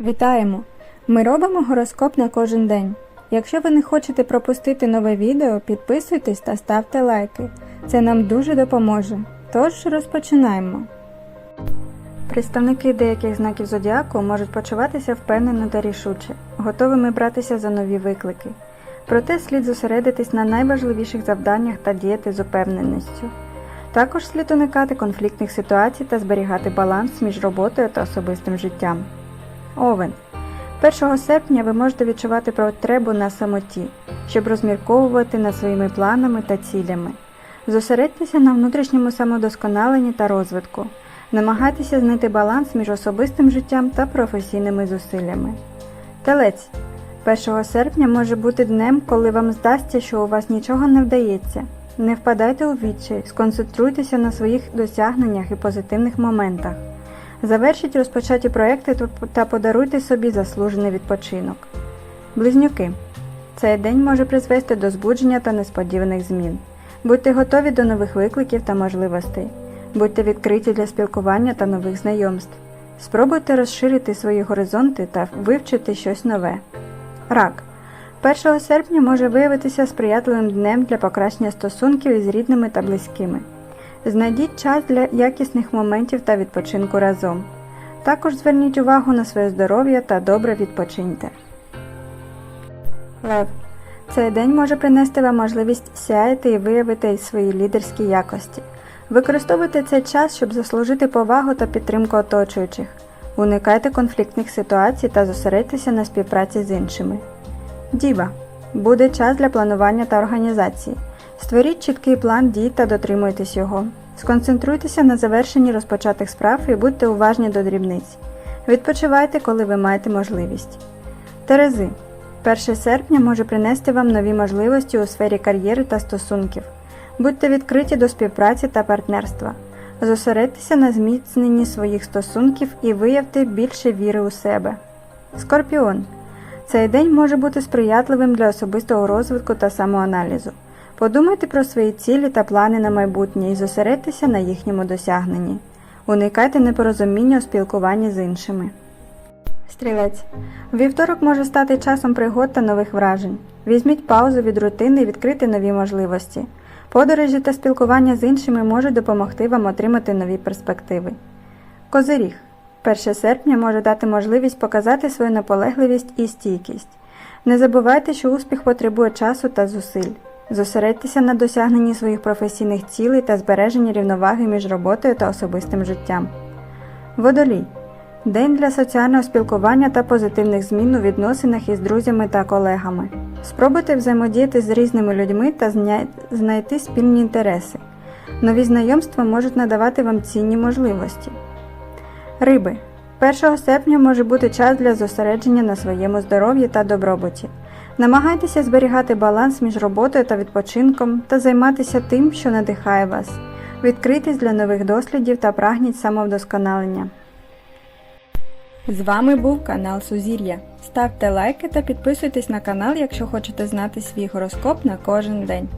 Вітаємо! Ми робимо гороскоп на кожен день. Якщо ви не хочете пропустити нове відео, підписуйтесь та ставте лайки. Це нам дуже допоможе. Тож розпочинаємо. Представники деяких знаків зодіаку можуть почуватися впевнено та рішуче, готовими братися за нові виклики. Проте слід зосередитись на найважливіших завданнях та діяти з упевненістю. Також слід уникати конфліктних ситуацій та зберігати баланс між роботою та особистим життям. Овен. 1 серпня ви можете відчувати потребу на самоті, щоб розмірковувати над своїми планами та цілями. Зосередьтеся на внутрішньому самодосконаленні та розвитку. Намагайтеся знайти баланс між особистим життям та професійними зусиллями. Телець. 1 серпня може бути днем, коли вам здасться, що у вас нічого не вдається. Не впадайте у відчай, сконцентруйтеся на своїх досягненнях і позитивних моментах. Завершіть розпочаті проекти та подаруйте собі заслужений відпочинок. Близнюки. Цей день може призвести до збудження та несподіваних змін. Будьте готові до нових викликів та можливостей. Будьте відкриті для спілкування та нових знайомств. Спробуйте розширити свої горизонти та вивчити щось нове. Рак. 1 серпня може виявитися сприятливим днем для покращення стосунків із рідними та близькими. Знайдіть час для якісних моментів та відпочинку разом. Також зверніть увагу на своє здоров'я та добре відпочиньте. Лев. Цей день може принести вам можливість сяяти і виявити свої лідерські якості. Використовуйте цей час, щоб заслужити повагу та підтримку оточуючих. Уникайте конфліктних ситуацій та зосередьтеся на співпраці з іншими. Діва. Буде час для планування та організації. Створіть чіткий план дій та дотримуйтесь його. Сконцентруйтеся на завершенні розпочатих справ і будьте уважні до дрібниць. Відпочивайте, коли ви маєте можливість. Терези. 1 серпня може принести вам нові можливості у сфері кар'єри та стосунків. Будьте відкриті до співпраці та партнерства. Зосередьтеся на зміцненні своїх стосунків і виявте більше віри у себе. Скорпіон. Цей день може бути сприятливим для особистого розвитку та самоаналізу. Подумайте про свої цілі та плани на майбутнє і зосередьтеся на їхньому досягненні. Уникайте непорозуміння у спілкуванні з іншими. Стрілець. Вівторок може стати часом пригод та нових вражень. Візьміть паузу від рутини і відкрити нові можливості. Подорожі та спілкування з іншими можуть допомогти вам отримати нові перспективи. Козиріг. 1 серпня може дати можливість показати свою наполегливість і стійкість. Не забувайте, що успіх потребує часу та зусиль. Зосередьтеся на досягненні своїх професійних цілей та збереженні рівноваги між роботою та особистим життям. Водолій. День для соціального спілкування та позитивних змін у відносинах із друзями та колегами. Спробуйте взаємодіяти з різними людьми та знайти спільні інтереси. Нові знайомства можуть надавати вам цінні можливості. Риби. 1 серпня може бути час для зосередження на своєму здоров'ї та добробуті. Намагайтеся зберігати баланс між роботою та відпочинком та займатися тим, що надихає вас. Відкритись для нових дослідів та прагніть самовдосконалення. З вами був канал Сузір'я. Ставте лайки та підписуйтесь на канал, якщо хочете знати свій гороскоп на кожен день.